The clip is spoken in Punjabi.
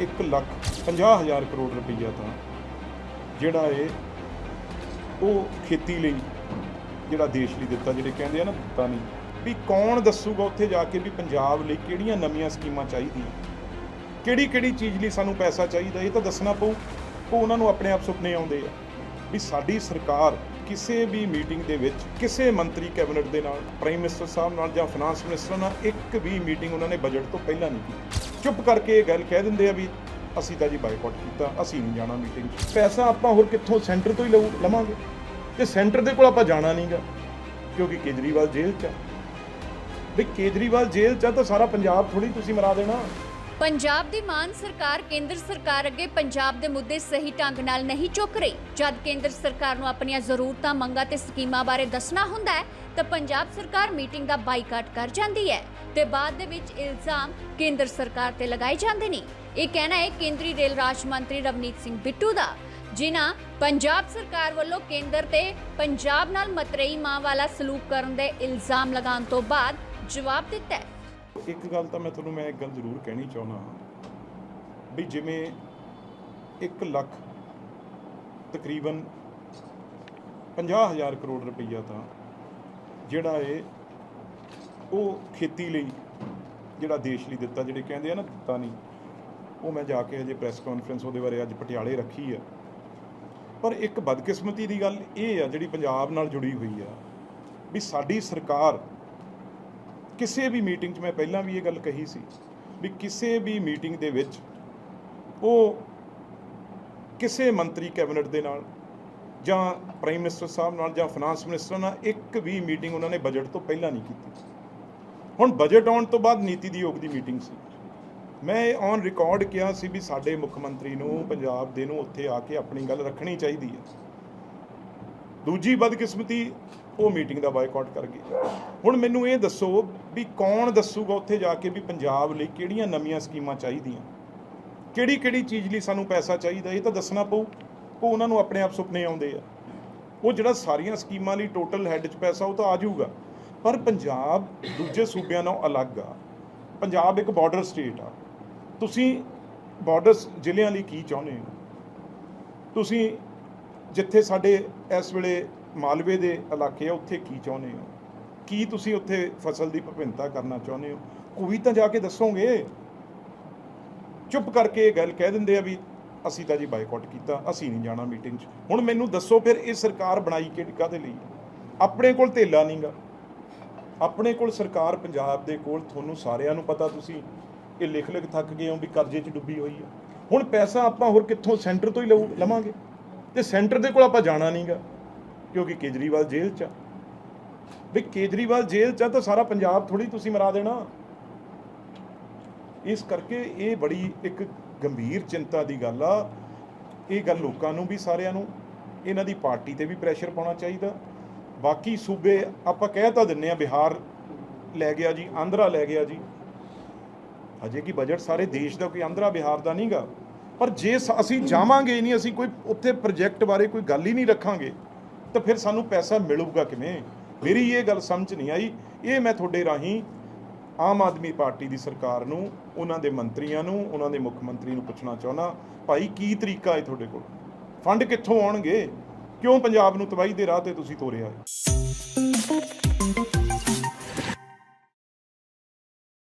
1 ਲੱਖ 50 ਹਜ਼ਾਰ ਕਰੋੜ ਰੁਪਈਆ ਤਾਂ ਜਿਹੜਾ ਇਹ ਉਹ ਖੇਤੀ ਲਈ ਜਿਹੜਾ ਦੇਸ਼ ਲਈ ਦਿੱਤਾ, ਜਿਹੜੇ ਕਹਿੰਦੇ ਆ ਨਾ ਦਿੱਤਾ ਨਹੀਂ, ਵੀ ਕੌਣ ਦੱਸੂਗਾ ਉੱਥੇ ਜਾ ਕੇ ਵੀ ਪੰਜਾਬ ਲਈ ਕਿਹੜੀਆਂ ਨਵੀਆਂ ਸਕੀਮਾਂ ਚਾਹੀਦੀਆਂ? ਕਿਹੜੀ ਕਿਹੜੀ ਚੀਜ਼ ਲਈ ਸਾਨੂੰ ਪੈਸਾ ਚਾਹੀਦਾ? ਇਹ ਤਾਂ ਦੱਸਣਾ ਪਊ, ਉਹ ਉਹਨਾਂ ਨੂੰ ਆਪਣੇ ਆਪ ਸੁਪਨੇ ਆਉਂਦੇ ਆ ਵੀ ਸਾਡੀ ਸਰਕਾਰ ਕਿਸੇ ਵੀ ਮੀਟਿੰਗ ਦੇ ਵਿੱਚ ਕਿਸੇ ਮੰਤਰੀ ਕੈਬਨਿਟ ਦੇ ਨਾਲ, ਪ੍ਰਾਈਮ ਮਿਨਿਸਟਰ ਸਾਹਿਬ ਨਾਲ ਜਾਂ ਫਾਈਨਾਂਸ ਮਿਨਿਸਟਰ ਨਾਲ ਇੱਕ ਵੀ ਮੀਟਿੰਗ ਉਹਨਾਂ ਨੇ ਬਜਟ ਤੋਂ ਪਹਿਲਾਂ ਨਹੀਂ ਕੀਤੀ। ਚੁੱਪ ਕਰਕੇ ਇਹ ਗੱਲ ਕਹਿ ਦਿੰਦੇ ਆ ਵੀ ਅਸੀਂ ਤਾਂ ਜੀ ਬਾਈਕਾਟ ਕੀਤਾ, ਅਸੀਂ ਨਹੀਂ ਜਾਣਾ ਮੀਟਿੰਗ 'ਚ। ਪੈਸਾ ਆਪਾਂ ਹੋਰ ਕਿੱਥੋਂ ਸੈਂਟਰ ਤੋਂ ਹੀ ਲਊ, ਲਵਾਂਗੇ। ਤੇ ਸੈਂਟਰ ਦੇ ਕੋਲ ਆਪਾਂ ਜਾਣਾ ਨਹੀਂਗਾ ਕਿਉਂਕਿ ਕੇਜਰੀਵਾਲ ਜੇਲ੍ਹ 'ਚ ਆ। ਵੀ ਕੇਜਰੀਵਾਲ ਜੇਲ੍ਹ 'ਚ ਆ ਤਾਂ ਸਾਰਾ ਪੰਜਾਬ ਥੋੜੀ ਤੁਸੀਂ ਮਰਾ ਦੇਣਾ। ਪੰਜਾਬ ਦੀ ਮਾਨ ਸਰਕਾਰ ਕੇਂਦਰ ਸਰਕਾਰ ਅੱਗੇ ਪੰਜਾਬ ਦੇ ਮੁੱਦੇ ਸਹੀ ਢੰਗ ਨਾਲ ਨਹੀਂ ਚੁੱਕ ਰਹੀ। ਜਦ ਕੇਂਦਰ ਸਰਕਾਰ ਨੂੰ ਆਪਣੀਆਂ ਜ਼ਰੂਰਤਾਂ, ਮੰਗਾਂ ਤੇ ਸਕੀਮਾਂ ਬਾਰੇ ਦੱਸਣਾ ਹੁੰਦਾ ਹੈ, ਤਾਂ ਪੰਜਾਬ ਸਰਕਾਰ ਮੀਟਿੰਗ ਦਾ ਬਾਈਕਾਟ ਕਰ ਜਾਂਦੀ ਹੈ ਤੇ ਬਾਅਦ ਦੇ ਵਿੱਚ ਇਲਜ਼ਾਮ ਕੇਂਦਰ ਸਰਕਾਰ ਤੇ ਲਗਾਏ ਜਾਂਦੇ ਨੇ। ਇਹ ਕਹਿਣਾ ਹੈ ਕੇਂਦਰੀ ਰੇਲ ਰਾਜ ਮੰਤਰੀ ਰਵਨੀਤ ਸਿੰਘ ਬਿੱਟੂ ਦਾ, ਜਿਨ੍ਹਾਂ ਪੰਜਾਬ ਸਰਕਾਰ ਵੱਲੋਂ ਕੇਂਦਰ ਤੇ ਪੰਜਾਬ ਨਾਲ ਮਤਰੇਈ ਮਾਂ ਵਾਲਾ ਸਲੂਕ ਕਰਨ ਦੇ ਇਲਜ਼ਾਮ ਲਗਾਉਣ ਤੋਂ ਬਾਅਦ ਜਵਾਬ ਦਿੱਤਾ ਹੈ। ਇੱਕ ਗੱਲ ਤਾਂ ਮੈਂ ਤੁਹਾਨੂੰ ਮੈਂ ਇੱਕ ਗੱਲ ਜ਼ਰੂਰ ਕਹਿਣੀ ਚਾਹੁੰਦਾ ਹਾਂ ਵੀ ਜਿਵੇਂ 1 ਲੱਖ ਤਕਰੀਬਨ 50000 ਕਰੋੜ ਰੁਪਈਆ ਤਾਂ ਜਿਹੜਾ ਇਹ ਉਹ ਖੇਤੀ ਲਈ ਜਿਹੜਾ ਦੇਸ਼ ਲਈ ਦਿੱਤਾ, ਜਿਹੜੇ ਕਹਿੰਦੇ ਆ ਨਾ ਦਿੱਤਾ ਨਹੀਂ, ਉਹ ਮੈਂ ਜਾ ਕੇ ਹਜੇ ਪ੍ਰੈਸ ਕਾਨਫਰੰਸ ਉਹਦੇ ਬਾਰੇ ਅੱਜ ਪਟਿਆਲੇ ਰੱਖੀ ਆ। ਪਰ ਇੱਕ ਬਦਕਿਸਮਤੀ ਦੀ ਗੱਲ ਇਹ ਆ ਜਿਹੜੀ ਪੰਜਾਬ ਨਾਲ ਜੁੜੀ ਹੋਈ ਆ ਵੀ ਸਾਡੀ ਸਰਕਾਰ ਕਿਸੇ ਵੀ ਮੀਟਿੰਗ 'ਚ ਮੈਂ ਪਹਿਲਾਂ ਵੀ ਇਹ ਗੱਲ ਕਹੀ ਸੀ ਵੀ ਕਿਸੇ ਵੀ ਮੀਟਿੰਗ ਦੇ ਵਿੱਚ ਉਹ ਕਿਸੇ ਮੰਤਰੀ ਕੈਬਨਿਟ ਦੇ ਨਾਲ ਜਾਂ ਪ੍ਰਾਈਮ ਮਿਨਿਸਟਰ ਸਾਹਿਬ ਨਾਲ ਜਾਂ ਫਾਈਨਾਂਸ ਮਿਨਿਸਟਰ ਨਾਲ ਇੱਕ ਵੀ ਮੀਟਿੰਗ ਉਹਨਾਂ ਨੇ ਬਜਟ ਤੋਂ ਪਹਿਲਾਂ ਨਹੀਂ ਕੀਤੀ। ਹੁਣ ਬਜਟ ਆਉਣ ਤੋਂ ਬਾਅਦ ਨੀਤੀ ਦੀ ਯੋਗ ਦੀ ਮੀਟਿੰਗ ਸੀ। ਮੈਂ ਔਨ ਰਿਕਾਰਡ ਕਿਹਾ ਸੀ ਵੀ ਸਾਡੇ ਮੁੱਖ ਮੰਤਰੀ ਨੂੰ, ਪੰਜਾਬ ਦੇ ਨੂੰ ਉੱਥੇ ਆ ਕੇ ਆਪਣੀ ਗੱਲ ਰੱਖਣੀ ਚਾਹੀਦੀ ਹੈ। ਦੂਜੀ ਬਦਕਿਸਮਤੀ ਉਹ ਮੀਟਿੰਗ ਦਾ ਬਾਈਕਾਟ ਕਰ ਗਏ ਹੁਣ ਮੈਨੂੰ ਇਹ ਦੱਸੋ ਵੀ ਕੌਣ ਦੱਸੂਗਾ ਉੱਥੇ ਜਾ ਕੇ ਵੀ ਪੰਜਾਬ ਲਈ ਕਿਹੜੀਆਂ ਨਵੀਆਂ ਸਕੀਮਾਂ ਚਾਹੀਦੀਆਂ? ਕਿਹੜੀ ਕਿਹੜੀ ਚੀਜ਼ ਲਈ ਸਾਨੂੰ ਪੈਸਾ ਚਾਹੀਦਾ? ਇਹ ਤਾਂ ਦੱਸਣਾ ਪਊ। ਉਹ ਉਹਨਾਂ ਨੂੰ ਆਪਣੇ ਆਪ ਸੁਪਨੇ ਆਉਂਦੇ ਆ। ਉਹ ਜਿਹੜਾ ਸਾਰੀਆਂ ਸਕੀਮਾਂ ਲਈ ਟੋਟਲ ਹੈੱਡ 'ਚ ਪੈਸਾ, ਉਹ ਤਾਂ ਆ ਜਾਊਗਾ। ਪਰ ਪੰਜਾਬ ਦੂਜੇ ਸੂਬਿਆਂ ਨਾਲੋਂ ਅਲੱਗ ਆ। ਪੰਜਾਬ ਇੱਕ ਬਾਰਡਰ ਸਟੇਟ ਆ। ਤੁਸੀਂ ਬਾਰਡਰ ਜ਼ਿਲ੍ਹਿਆਂ ਲਈ ਕੀ ਚਾਹੁੰਦੇ ਹੋ? ਤੁਸੀਂ ਜਿੱਥੇ ਸਾਡੇ ਇਸ ਵੇਲੇ ਮਾਲਵੇ ਦੇ ਇਲਾਕੇ ਆ, ਉੱਥੇ ਕੀ ਚਾਹੁੰਦੇ ਹੋ? ਕੀ ਤੁਸੀਂ ਉੱਥੇ ਫਸਲ ਦੀ ਵਿਭਿੰਨਤਾ ਕਰਨਾ ਚਾਹੁੰਦੇ ਹੋ? ਕੋਈ ਤਾਂ ਜਾ ਕੇ ਦੱਸੋਗੇ? ਚੁੱਪ ਕਰਕੇ ਇਹ ਗੱਲ ਕਹਿ ਦਿੰਦੇ ਆ ਵੀ ਅਸੀਂ ਤਾਂ ਜੀ ਬਾਈਕਾਟ ਕੀਤਾ, ਅਸੀਂ ਨਹੀਂ ਜਾਣਾ ਮੀਟਿੰਗ 'ਚ। ਹੁਣ ਮੈਨੂੰ ਦੱਸੋ ਫਿਰ ਇਹ ਸਰਕਾਰ ਬਣਾਈ ਕਿਹੜੀ ਕਾਹਦੇ ਲਈ? ਆਪਣੇ ਕੋਲ ਧੇਲਾ ਨਹੀਂਗਾ ਆਪਣੇ ਕੋਲ ਸਰਕਾਰ ਪੰਜਾਬ ਦੇ ਕੋਲ, ਤੁਹਾਨੂੰ ਸਾਰਿਆਂ ਨੂੰ ਪਤਾ ਤੁਸੀਂ, ਇਹ ਲਿਖ ਲਿਖ ਥੱਕ ਗਏ ਹੋ ਵੀ ਕਰਜ਼ੇ 'ਚ ਡੁੱਬੀ ਹੋਈ ਹੈ ਹੁਣ ਪੈਸਾ ਆਪਾਂ ਹੋਰ ਕਿੱਥੋਂ, ਸੈਂਟਰ ਤੋਂ ਹੀ ਲਊ, ਲਵਾਂਗੇ। ਤੇ ਸੈਂਟਰ ਦੇ ਕੋਲ ਆਪਾਂ ਜਾਣਾ ਨਹੀਂਗਾ ਕਿਉਂਕਿ ਕੇਜਰੀਵਾਲ ਜੇਲ੍ਹ 'ਚ ਆ। ਵੀ ਕੇਜਰੀਵਾਲ ਜੇਲ੍ਹ 'ਚ ਆ ਤਾਂ ਸਾਰਾ ਪੰਜਾਬ ਥੋੜੀ ਤੁਸੀਂ ਮਰਾ ਦੇਣਾ। ਇਸ ਕਰਕੇ ਇਹ ਬੜੀ ਇੱਕ ਗੰਭੀਰ ਚਿੰਤਾ ਦੀ ਗੱਲ ਆ। ਇਹ ਗੱਲ ਲੋਕਾਂ ਨੂੰ ਵੀ, ਸਾਰਿਆਂ ਨੂੰ। ਇਹਨਾਂ ਦੀ ਪਾਰਟੀ ਤੇ ਵੀ ਪ੍ਰੈਸ਼ਰ ਪਾਉਣਾ ਚਾਹੀਦਾ। ਬਾਕੀ ਸੂਬੇ ਆਪਾਂ ਕਹਿ ਤਾਂ ਦਿੰਨੇ ਆ, ਬਿਹਾਰ ਲੈ ਗਿਆ ਜੀ, ਆਂਧਰਾ ਲੈ ਗਿਆ ਜੀ। ਅਜੇ ਕੀ ਬਜਟ ਸਾਰੇ ਦੇਸ਼ ਦਾ ਕੋਈ ਆਂਧਰਾ, ਬਿਹਾਰ ਦਾ ਨਹੀਂਗਾ ਪਰ ਜੇ ਸ- ਅਸੀਂ ਜਾਵਾਂਗੇ ਹੀ ਨਹੀਂ, ਅਸੀਂ ਕੋਈ ਉੱਥੇ ਪ੍ਰੋਜੈਕਟ ਬਾਰੇ ਕੋਈ ਗੱਲ ਹੀ ਨਹੀਂ ਰੱਖਾਂਗੇ, ਤਾਂ ਫਿਰ ਸਾਨੂੰ ਪੈਸਾ ਮਿਲੂਗਾ ਕਿਵੇਂ? ਮੇਰੀ ਇਹ ਗੱਲ ਸਮਝ ਨਹੀਂ ਆਈ। ਇਹ ਮੈਂ ਤੁਹਾਡੇ ਰਾਹੀਂ ਆਮ ਆਦਮੀ ਪਾਰਟੀ ਦੀ ਸਰਕਾਰ ਨੂੰ, ਉਹਨਾਂ ਦੇ ਮੰਤਰੀਆਂ ਨੂੰ, ਉਹਨਾਂ ਦੇ ਮੁੱਖ ਮੰਤਰੀ ਨੂੰ ਪੁੱਛਣਾ ਚਾਹੁੰਦਾ, ਭਾਈ ਕੀ ਤਰੀਕਾ ਹੈ ਤੁਹਾਡੇ ਕੋਲ? ਫੰਡ ਕਿੱਥੋਂ ਆਉਣਗੇ? ਕਿਉਂ ਪੰਜਾਬ ਨੂੰ ਤਬਾਹੀ ਦੇ ਰਾਹ ਤੇ ਤੁਸੀਂ ਤੋਰਿਆ